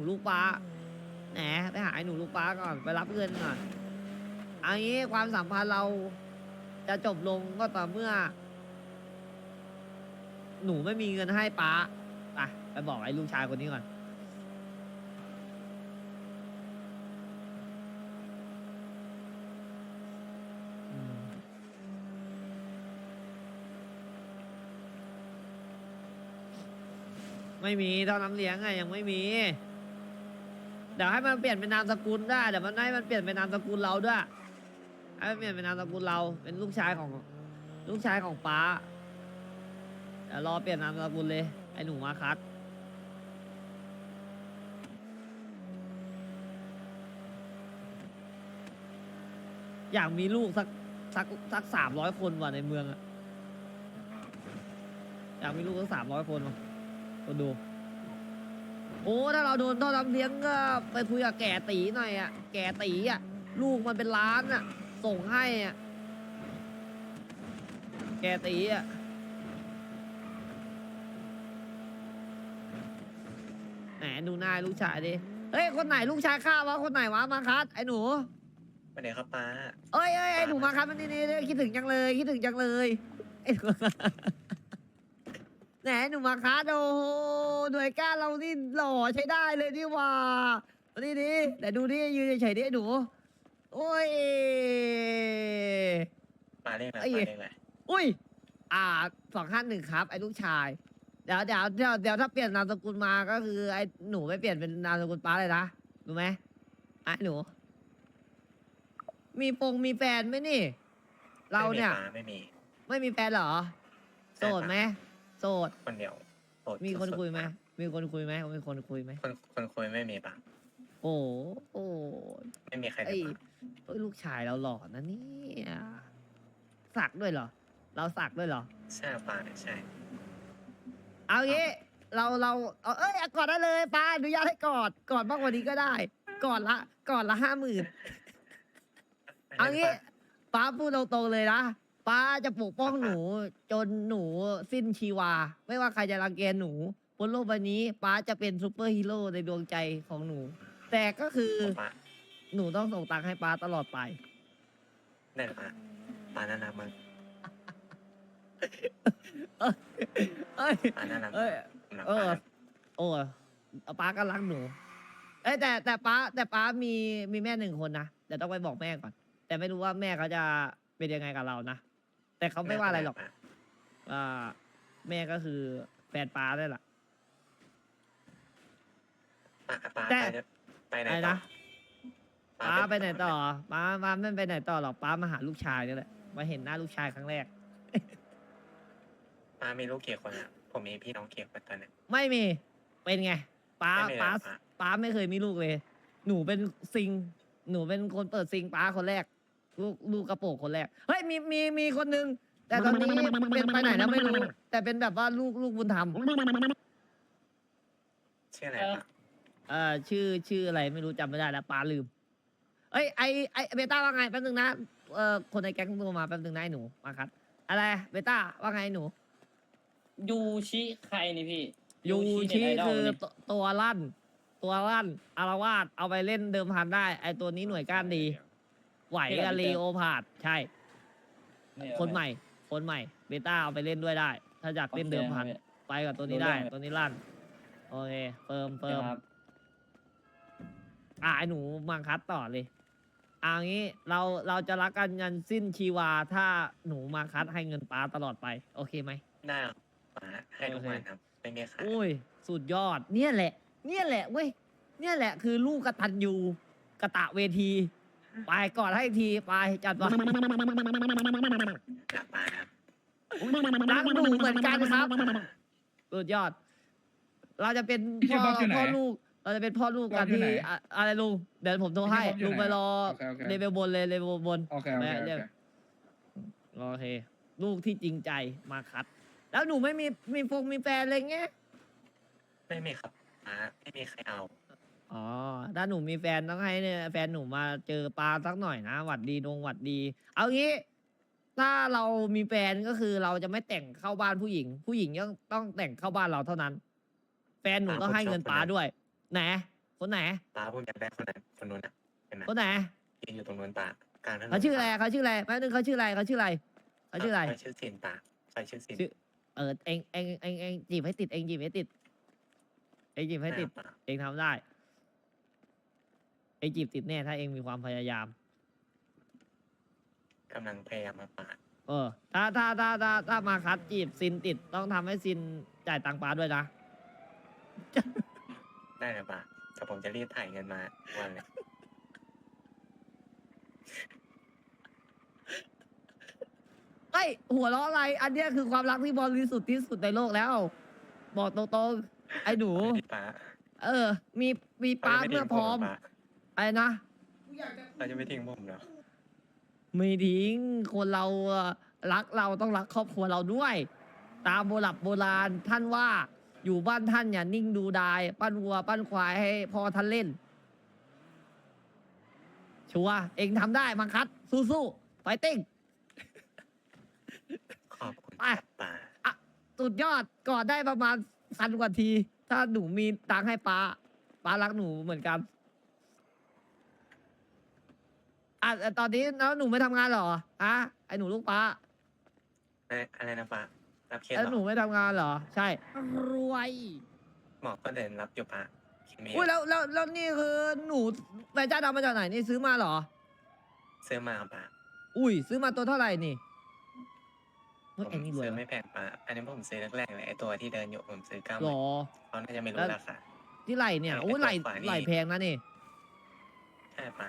หนูลูกป้าแหนไปหาไอ้หนูลูกป้าก่อนไปรับเงินก่อนเอันนี้ความสัมพันธ์เราจะจบลงก็ต่อเมื่อ หนูไม่มีเงินให้ป้าไปไปบอกไอ้ลูกชายคนนี้ก่อนอืมไม่มีเท่าน้ำเลี้ยงไงยังไม่มีเดี๋ยวให้มันเปลี่ยนเป็นนามสกุลได้เดี๋ยวมันให้มันเปลี่ยนเป็นนามสกุลเราด้วยให้มันเปลี่ยนเป็นนามสกุลเรา เป็นลูกชายของลูกชายของป้าเดี๋ยวรอเปลี่ยนนามสกุลเลยไอ้หนูมาคัดอยากมีลูกสักสักสักสามร้อยคนว่ะในเมืองอะอยากมีลูกสักสามร้อยคนว่ะคนดู โอ้ถ้าเราโดนท่อน้ำเลี้ยงก็ไปคุยกับแก่ตีหน่อยอะแก่ตีอะลูกมันเป็นล้านอะส่งให้อะแก่ตีอะแหมดูหน้าลูกชายดิเฮ้ยคนไหนลูกชายข้าวะคนไหนวะมาคัสไอ้หนูไปไหนครับป้าเอ้ยเอ้ยไอ้หนูมาครับมันนี่นี่คิดถึงจังเลยคิดถึงจังเลยไอ้หนู แหนหนูมาคัสโอ้โหหน่วยก้านเรานี่หล่อใช้ได้เลยนี่หว่ามานี่ดิแต่ดูดิยืนเฉยๆดิไอ้หนูโอ้ยป้าเรียกอะไรไอ้ป้าเรียกอะไรอุ้ย อ่าสองห้าหนึ่งครับ ไอ้ลูกชาย เดี๋ยวเดี๋ยวเดี๋ยวเดี๋ยวถ้าเปลี่ยนนามสกุลมาก็คือ ไอ้หนูไม่เปลี่ยนเป็นนามสกุลป้าเลยนะรู้ไหมไอ้หนู มีปงมีแฟนไหมนี่ เราเนี่ย ไม่มี ไม่มีแฟนเหรอโสดไหม โสดป้าคนเดียวโสดมีคนสุดๆคุยไหมป้ามีคนคุยไหมมีคนคุยไหมคนคนคุยไม่มีป้าโอ้โอ้ไม่มีใครเลไอ้ยป้าเอ้ยลูกชายเราหล่อนะเนี่ยสักด้วยเหรอ เราสักด้วยเหรอ ใช่ป้าใช่ เอางี้เราเราเอาเอ้ยกอดได้เลยป้าอนุญาตให้กอดกอดมากกว่านี้ก็ได้กอดละกอดละห้าหมื่นเอางี้ป้าพูดตรงๆเลยนะ ป้าจะปกป้องหนู จนหนูสิ้นชีวา ไม่ว่าใครจะรังแกหนู บนโลกใบนี้ป้าจะเป็นซูเปอร์ฮีโร่ในดวงใจของหนู แต่ก็คือป้าหนูต้องส่งตังค์ให้ป้าตลอดไปได้ป้าป้าน่ารักมากเอ้ยป้าน่ารักเอ้ยสำหรับเออป้าโอ้ป้าก็รักหนู เอ้ยแต่แต่ป้าแต่ป้ามีมีแม่หนึ่งคนนะเดี๋ยวต้องไปบอกแม่ก่อน แต่ไม่รู้ว่าแม่เขาจะเป็นยังไงกับเรานะ แต่เขาไม่ว่าอะไรหรอกป้าอ่าแม่ก็คือแฟนป้าได้แหละป้าป้าแต่ ไปไหนอะไรต่อนะป้าไปไหนต่อป้าป้าไม่ไปไหนต่อหรอกป้ามาหาลูกชายนี่แหละมาเห็นหน้าลูกชายครั้งแรก ป้ามีลูกกี่คนอะผมมีพี่น้องกี่คนตอนเนี้ย ไม่มี เป็นไงป้าไม่มีป้าเหรอป้าป้าไม่เคยมีลูกเลย หนูเป็นซิง หนูเป็นคนเปิดซิงป้าคนแรก ลูกลูกกระโปรงคนแรกเฮ้ยมีมีมีคนนึงแต่ตอนนี้เป็นไปไหนแล้วไม่รู้แต่เป็นแบบว่าลูกลูกบุญธรรมชื่ออะไรป้าเอ่อชื่อชื่ออะไรไม่รู้จำไม่ได้แล้วป้าลืมเอ้ยไอไอเบต้าว่าไงแป๊บนึงนะเอ่อคนในแก๊งโทรมาแป๊บนึงนะไอ้หนูมาครับ อะไรเบต้าว่าไงไอ้หนู ยูชิใครนี่พี่ยูชิเน็ตไอดลคือนี่ตตัวลั่น ตัวลั่นอารวาสเอาไปเล่นเดิมพันได้ ไอตัวนี้หน่วยก้านดี ไหวกับลีโอพาดใช่ เนี่ยคนใหม่ คนใหม่ เบต้าเอาไปเล่นด้วยได้ ถ้าอยากเล่นเดิมพันไปกับตัวนี้ได้รู้เรื่องตัวนี้ลั่น โอเคเฟิร์มเฟิร์มครับอะไอหนูมังคัดต่อเลยอ่างี้เราเราจะรักกันยันสิ้นชีวาถ้าหนูมาคัดให้เงินป้าตลอดไป โอเคไหม ได้ครับป้าให้ทุกวันครับไม่มีขายโอ้ย สุดยอด เนี่ยแหละ เนี่ยแหละเว้ย เนี่ยแหละคือลูกกระตันยูกระตะเวที ไปก่อนให้อีกทีไปจัดมาครับป้าครับรักหนูเหมือนกันครับสุดยอด เราจะเป็นพี่พ่อบ๊อบอยู่ไหนพ่อลูก เราจะเป็นพ่อลูกกันบ๊อบอยู่ที่ไหนอะอะไรลุงเดี๋ยวผมโทรให้พี่บ๊อบอยู่ลุงไปรอโอเคโอเค เลเวลบนเลยเลเวลบน โอเคโอเคแม่โอเรียกเคโอเค ลูกที่จริงใจมาคัด แล้วหนูไม่มีมีฟงมีแฟนอะไรเงี้ยไม่มีครับป้าไม่มีใครเอา อ๋อ ถ้าหนูมีแฟนต้องให้เนี่ยแฟนหนูมาเจอปลาสักหน่อยนะ หวัดดีดงหวัดดี เอางี้ ถ้าเรามีแฟนก็คือเราจะไม่แต่งเข้าบ้านผู้หญิง ผู้หญิงต้องต้องแต่งเข้าบ้านเราเท่านั้น แฟนหนูต้องให้เงินป้าด้วยนะคนไหนป้าผมอยากได้คนนั้นคนนู้นอะเห็นไหมคนไหนยืนอยู่ตรงนู้นป้ากลางถนนเขาชื่ออะไรเขาชื่ออะไรแป๊บนึงเขาชื่ออะไรเขาชื่ออะไรเขาชื่ออะไรเขาชื่อสินป้าใครชื่อสินชื่อเออเองเองเองเองจีบให้ติดเองจีบให้ติดเองจีบให้ติดป้าเองทำได้ เองจีบติดแน่ถ้าเองมีความพยายาม กำลังพยายามมาป้าเออ ถ้าถ้าถ้าถ้าถ้ามาคัดจีบซินติดต้องทำให้ซินจ่ายตังค์ป้าด้วยนะ ได้เลยป้าแต่ผมจะรีบถ่ายเงินมาวันเลยเอ้ยหัวเราะอะไร อันเนี้ยคือความรักที่บริสุทธิ์ที่สุดในโลกแล้ว บอกตรงๆไอ้หนู พี่ป้าเออ มีมีป้าเขาจะไเมื่อพร้อมทิ้งผเหป้า อะไรนะเขาจะไม่ทิ้งผมเหรอไม่ทิ้งคนเราอะรักเราต้องรักครอบครัวเราด้วย ตามโบราณโบราณท่านว่าอยู่บ้านท่านอย่านิ่งดูดาย ปั้นวัว ปั้นควายให้พ่อท่านเล่น ชัวร์เองทำได้มังคัด สู้ๆไฟติ้ง ขอบคุณไปครับป้าสุดยอดกอดได้ประมาณพันกว่าที ถ้าหนูมีตังค์ให้ป้าป้ารักหนูเหมือนกัน อะแต่ตอนนี้แล้วหนูไม่ทำงานเหรออะไอหนูลูกป้าเอ้ยอะไรนะป้ารับเคสแล้วเหรหนูอไม่ทำงานเหรอ ใช่ รวยหมอก็เดินรับอยู่ป้าคิดไม่อุ้ยแล้วแล้วแล้วนี่คือหนูแฟชั่นเอามาจากไหนนี่ซื้อมาเหรอ ซื้อมาครับป้าอุ้ย ซื้อมาตัวเท่าไหร่นี่เฮ้ยผมไอ้นี่รวยซื้อวะไม่แพงป้าอันนี้ผมซื้อแรกๆเลยไอตัวที่เดินอยู่ผมซื้อเก้าหหรมื่นอ เขาน่าจะไม่รู้แล้ว ราคา ที่ไหล่เนี่ยไอ้อุ้ยตัวไหล่ขวานี่ ไหล่แพงนะนี่ใช่ป้า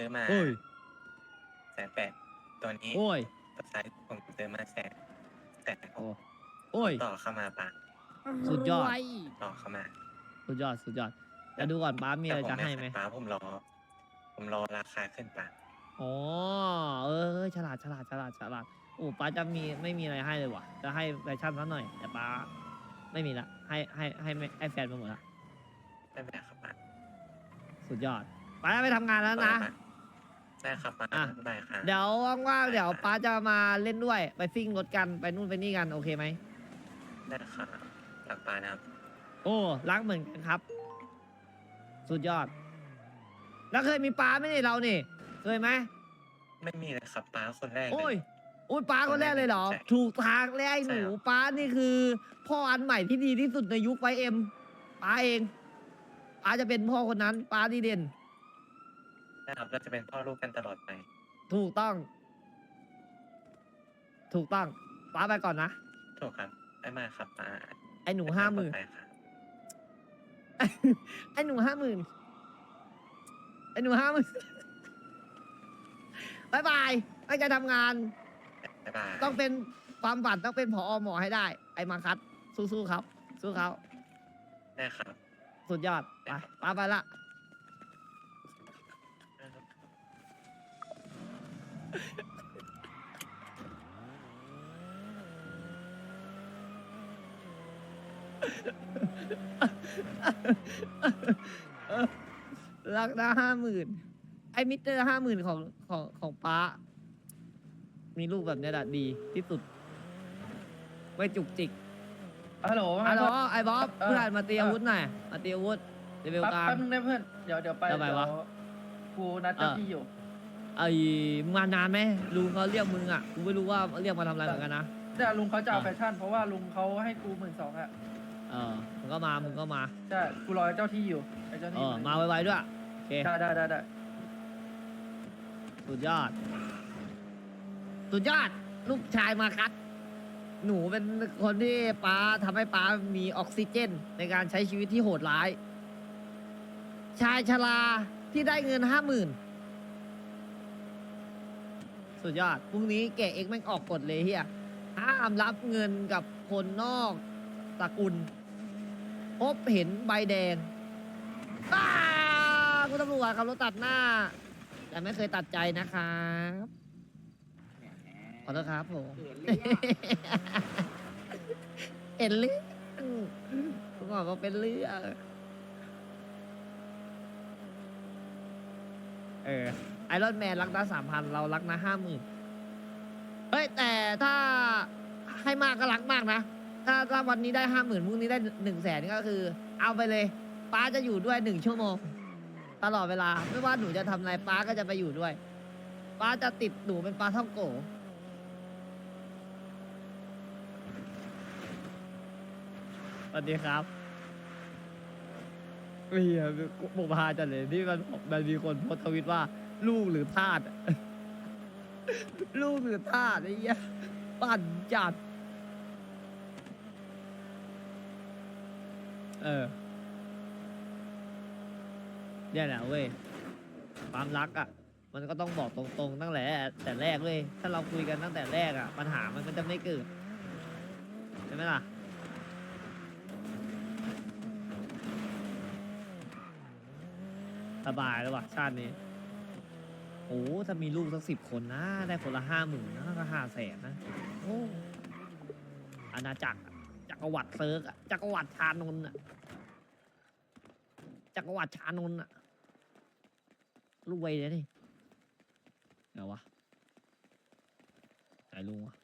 ซื้อมาโอ้ย แสนแปดตัวนี้โอ้ย ตัวซ้ายผมซื้อมาแสนแสนหโอ้กโอ้ย ต่อเข้ามาป้าสุดยอดต่อเข้ามาสุดยอด สุดยอดเดี๋ยวดูก่อนป้ามีอะไรแต่จะผให้ไหมขายป้าผมรอ ผมรอราคาขึ้นป้าอ๋อ เออ ฉลาด ฉลาด ฉลาด ฉลาด โอ้ป้าจะมีไม่มีอะไรให้เลยว่ะ จะให้แฟชั่นสักหน่อย แต่ป้าไม่มีละ ให้ให้ให้ไม่ให้แฟนไปหมดละ ไม่เป็นไรครับป้าสุดยอดป้าจะไปทำงานแล้วนะ ได้ครับป้าอะ ได้ค่ะเดี๋ยวว่างๆเดี๋ยวป้าจะมาเล่นด้วย ไปซิ่งรถกันไปนู่นไปนี่กันโอเคไหม ได้ค่ะรักป้านะครับ โอ้รักเหมือนกันครับ สุดยอด แล้วเคยมีป้าไหมเนี่ยเรานี่ เคยไหมไม่มีเลยครับป้าคนแรกเล โอ้ยยโอ้ยป้าคนแรกเลยเหรอ ใช่ถูกทางเลยไอ้หนูใช่ครับ ป้านี่คือ พ่ออันใหม่ที่ดีที่สุดในยุคไฟเอ็มป้าเองป้าจะเป็นพ่อคนนั้นป้าดีเด่น นะครับเราจะเป็นพ่อลูกกันตลอดไปถูกต้อง ถูกต้องป้าไปก่อนนะ ถูกครับได้มากครับป้าไอ้หนูห้าหมื่นไปค่ะไอ้หนูห้าหมื่นไอ้หนูห้าหมื่นบายบายตั้งใจทำงาน บ๊ายบาย ต้องเป็นความฝันต้องเป็นผอหมอให้ได้ ไอ้มาคัดสู้ๆครับ สู้เขาได้ครับ สุดยอด ไปป้าไปละ รักนะห้าหมื่นไอ้มิเตอร์ห้าหมื่นของของของป้า มีลูกแบบเนี้ยแหละดีที่สุดไม่จุกจิกฮัลโหลฮัลโหลไอ้บ๊อบเออ เพื่อนมาตีอาวุธหน่อยมาตีอาวุธเดวิลแป๊บกลาง แป๊บนึงได้เพื่อน เดี๋ยวเดี๋ยวไปทำไมวะ เดี๋ยกูนัดเจ้าเออ ที่อยู่ ไอ้มึงมานานไหมลุงเขาเรียกมึงอะกูไม่รู้ว่าเรียกมาทำอะไรเหมือนกันนะ แต่ลุงเขาจะเอาอะ แฟชั่น เพราะว่าลุงเขาให้กูหมื่นสองอะเออมึงก็มามึงก็มาใช่กูรอเจ้าที่อยู่ไอ้เจ้าเอที่อมาไวๆด้วยโอเคได้ได้ได้ได้สุดยอด สุดยอดลูกชายมาคัด หนูเป็นคนที่ป้าทำให้ป้ามีออกซิเจน ในการใช้ชีวิตที่โหดร้าย ชายชราที่ได้เงินห้าหมื่น สุดยอดพรุ่งนี้แกเอ็กแม่งออกกฎเลยเฮียห้ามรับเงินกับคนนอกตระกุลพบเห็นใบแดงอ้าคุณตำรวจขับรถตัดหน้า แต่ไม่เคยตัดใจนะครับขอโทษครับผมเห็นเรื่องผมบอกว่าเป็นเรื่อง ออไอรอนแมนรักนะสามพันเรารักนะห้าหมื่นเฮ้ยแต่ถ้าให้มากก็รักมากนะ ถ้าถ้าวันนี้ได้ห้าหมื่นพรุ่งนี้ได้หนึ่งแสนก็คือ เอาไปเลยป้าจะอยู่ด้วยหนึ่งชั่วโมง ตลอดเวลา ไม่ว่าหนูจะทำอะไรป้าก็จะไปอยู่ด้วย ป้าจะติดหนูเป็นปลาท่องโกสวัสดีครับ เฮียผมพาจัดเลยที่มันมันมีคนโพสต์ทวิตว่า ลูกหรือทาสลูกหรือทาสไอ้เหี้ยปั่นจัด เออเนี่ยแหละเว้ยความรักอะ มันก็ต้องบอกตรงๆตั้งแต่แต่แรกเว้ยถ้าเราคุยกันตั้งแต่แรกอะ ปัญหามันก็จะไม่เกิดใช่ไหมล่ะ สบายแล้วว่ะชาตินี้ โอ้ถ้ามีลูกสักสิบคนนะ ได้คนละห้าหมื่นนะก็ห้าแสนนะ โอ้อาณาจักรอะจักรวรรดิเซิร์กอะจักรวรรดิชานนท์อะจักรวรรดิชานนท์อะรวยเลยนี่เดี๋ยววะไหนลุงวะ